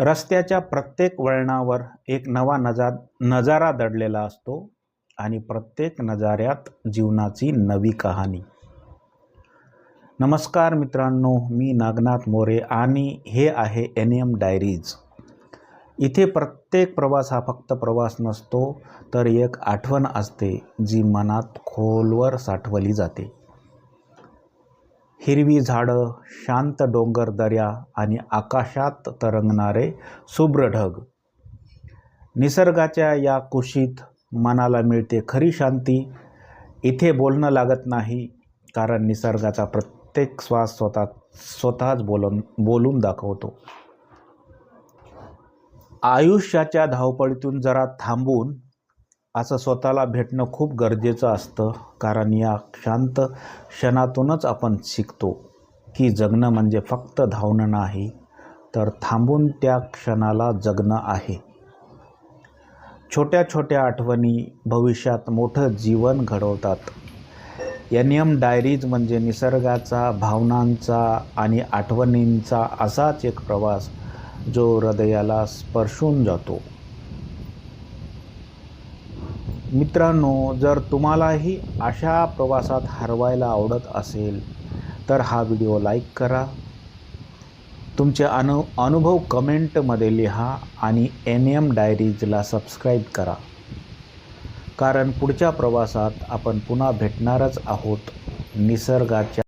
रस्त्याच्या प्रत्येक वळणावर एक नवा नजा नजारा दडलेला असतो आणि प्रत्येक नजाऱ्यात जीवनाची नवी कहाणी. नमस्कार मित्रांनो मी नागनाथ मोरे आणि हे आहे एन एम डायरीज. इथे प्रत्येक प्रवास हा फक्त प्रवास नसतो तर एक आठवण असते जी मनात खोलवर साठवली जाते. हिरवी झाडं शांत डोंगर दऱ्या आणि आकाशात तरंगणारे शुभ्र ढग. निसर्गाच्या या कुशीत मनाला मिळते खरी शांती. इथे बोलणं लागत नाही कारण निसर्गाचा प्रत्येक श्वास स्वतः स्वतःच बोलून बोलून दाखवतो. आयुष्याच्या धावपळीतून जरा थांबून असं स्वतःला भेटणं खूप गरजेचं असतं. कारण या शांत क्षणातूनच आपण शिकतो की जगणं म्हणजे फक्त धावणं नाही तर थांबून त्या क्षणाला जगणं आहे. छोट्या छोट्या आठवणी भविष्यात मोठं जीवन घडवतात. एन एम डायरीज म्हणजे निसर्गाचा भावनांचा आणि आठवणींचा असाच एक प्रवास जो हृदयाला स्पर्शून जातो. मित्रांनो जर तुम्हालाही अशा प्रवासात हरवायला आवडत असेल तर हा व्हिडिओ लाईक करा. तुमचे अनु अनुभव कमेंटमध्ये लिहा आणि एन एम डायरीजला सबस्क्राईब करा. कारण पुढच्या प्रवासात आपण पुन्हा भेटणारच आहोत निसर्गाच्या